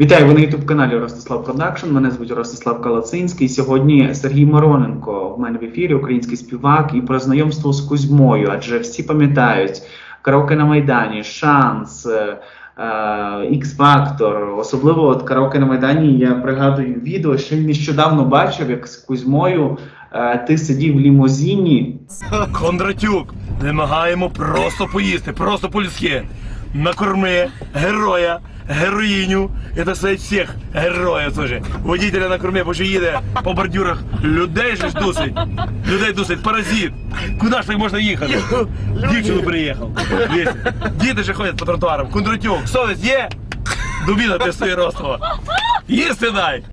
Вітаю, ви на youtube каналі Ростислав Продакшн. Мене звуть Ростислав Калацинський. Сьогодні Сергій Мороненко в мене в ефірі, український співак, і про знайомство з Кузьмою. Адже всі пам'ятають караоке на Майдані, шанс, X Factor. Особливо от караоке на Майдані. Я пригадую відео, що нещодавно бачив, як з Кузьмою е, ти сидів в лімузині. Кондратюк, вимагаємо просто поїсти, просто по-людськи. Накорми героя, героїню, так сказати, всіх героїв теж. Водителя накорми, бо що їде по бордюрах. Людей же ж дусить. Людей дусить, паразит. Куди ж так можна їхати? Дівчину приїхав. Діти ще ходять по тротуарам. Кондратюк, совість є? Дубіна ти стоїть ростова. Їсти дай!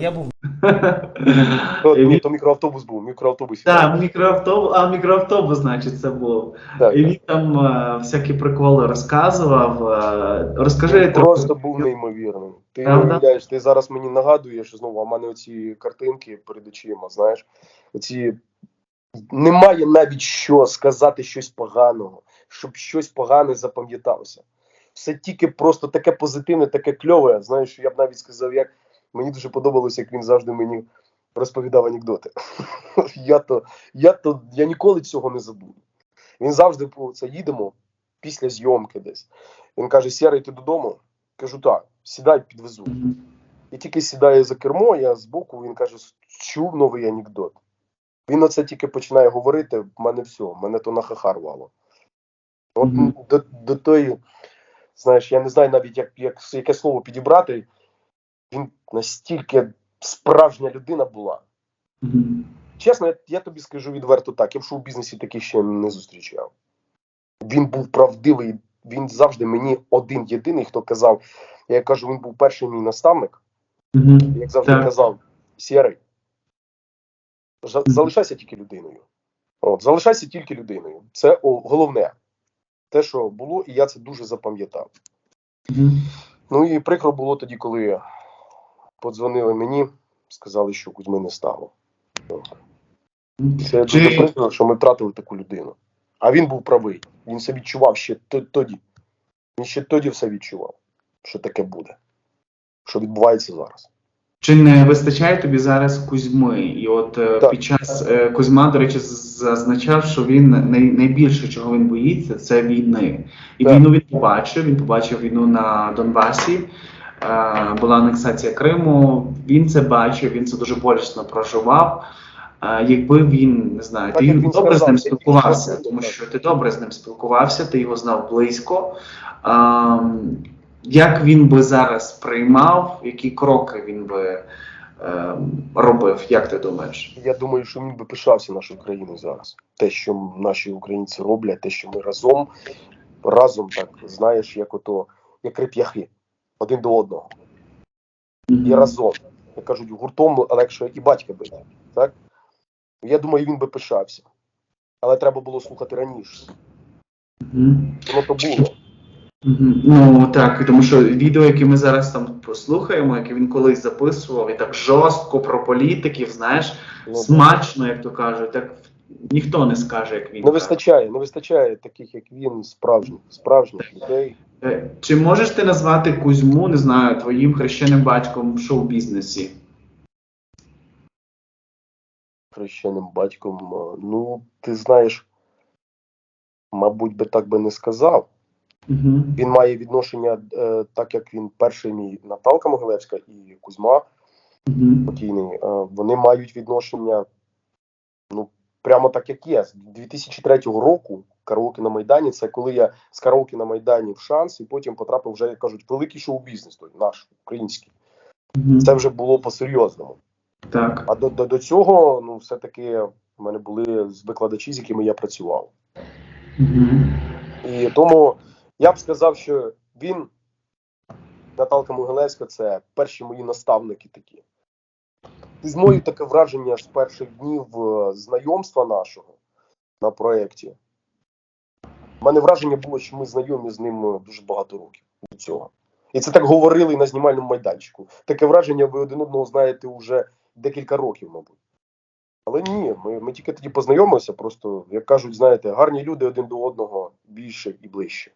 Я був То, І ну, він- то мікроавтобус був, мікроавтобус. Так, мікроавтобус, а мікроавтобус, значить, це був. Так, І так. він там е, всякі приколи розказував. Е, розкажи Він трохи. просто був неймовірний. Ти уявляєш, ти зараз мені нагадуєш знову, а в мене оці картинки перед очима, знаєш, оці немає навіть що сказати щось поганого, щоб щось погане запам'яталося. Все тільки просто таке позитивне, таке кльове. Знаєш, я б навіть сказав, як мені дуже подобалося, як він завжди мені розповідав анекдоти. я то, я то я ніколи цього не забуду. Він завжди по це їдемо після зйомки десь. Він каже: Сєрий, ти додому? Кажу, так, сідай, підвезу. І тільки сідає за кермо, я збоку, він каже: чув новий анекдот. Він оце тільки починає говорити, в мене все, мене то на хаха рвало. От Мгм. до, до тої, знаєш, я не знаю навіть, як, як, яке слово підібрати. Настільки справжня людина була. Чесно, я, я тобі скажу відверто так, я в шоу-бізнесі таких ще не зустрічав. Він був правдивий, він завжди мені один єдиний, хто казав. Я кажу, він був перший мій наставник, Мгм. як завжди Так. казав, Сєрий, жа- залишайся тільки людиною. От, залишайся тільки людиною. Це о, головне. Те, що було, і я це дуже запам'ятав. Мгм. Ну і прикро було тоді, коли подзвонили мені, сказали, що Кузьми не стало. Це Чи- дуже прикро, що ми втратили таку людину. А він був правий. Він все відчував ще тоді. Він ще тоді все відчував, що таке буде, що відбувається зараз. Чи не вистачає тобі зараз Кузьми? І от е, Так. під час е, Кузьма, до речі, зазначав, що він найбільше, чого він боїться, це війни. І Так. війну він побачив. Він побачив війну на Донбасі. Е, була анексація Криму. Він це бачив, він це дуже болісно проживав. Е, якби він не знаю, Так, ти він добре з ним спілкувався, тому що ти добре з ним спілкувався, ти його знав близько. Ем, як він би зараз приймав, які кроки він би ем, робив, як ти думаєш? Я думаю, що він би пишався нашою країною зараз. Те, що наші українці роблять, те, що ми разом, разом так знаєш, як ото, як реп'яхи, один до одного. і разом. Як кажуть, гуртом легше і батька бити. Так? Я думаю, він би пишався. Але треба було слухати раніше. Воно то було. Ну так, тому що відео, яке ми зараз там послухаємо, яке він колись записував, і так жорстко про політиків, знаєш, Ну, смачно, як то кажуть, так ніхто не скаже, як він. Не вистачає, не вистачає таких, як він, справжніх, справжніх людей. Е, Чи можеш ти назвати Кузьму, не знаю, твоїм хрещеним батьком в шоу-бізнесі? хрещеним батьком. Е, Ну, ти знаєш, мабуть, би так би не сказав. Угу. Він має відношення, е, так як він перший мій Наталка Могилевська і Кузьма Угу. покійний, е, вони мають відношення, ну, прямо так, як є. З 2003 року караоке на Майдані це коли я з караоке на Майдані в шанс, і потім потрапив вже, як кажуть, великий шоу-бізнес, той наш український. Це вже було по-серйозному. Так. А до, до, до цього, ну, все-таки в мене були викладачі, з якими я працював. І тому я б сказав, що він, Наталка Могилевська, це перші мої наставники такі. З мною таке враження з перших днів е, знайомства нашого на проєкті. У мене враження було, що ми знайомі з ним е, дуже багато років до цього. І це так говорили на знімальному майданчику. Таке враження, ви один одного знаєте вже декілька років, мабуть. Але ні, ми, ми тільки тоді познайомилися, просто, як кажуть, знаєте, гарні люди один до одного більше і ближче.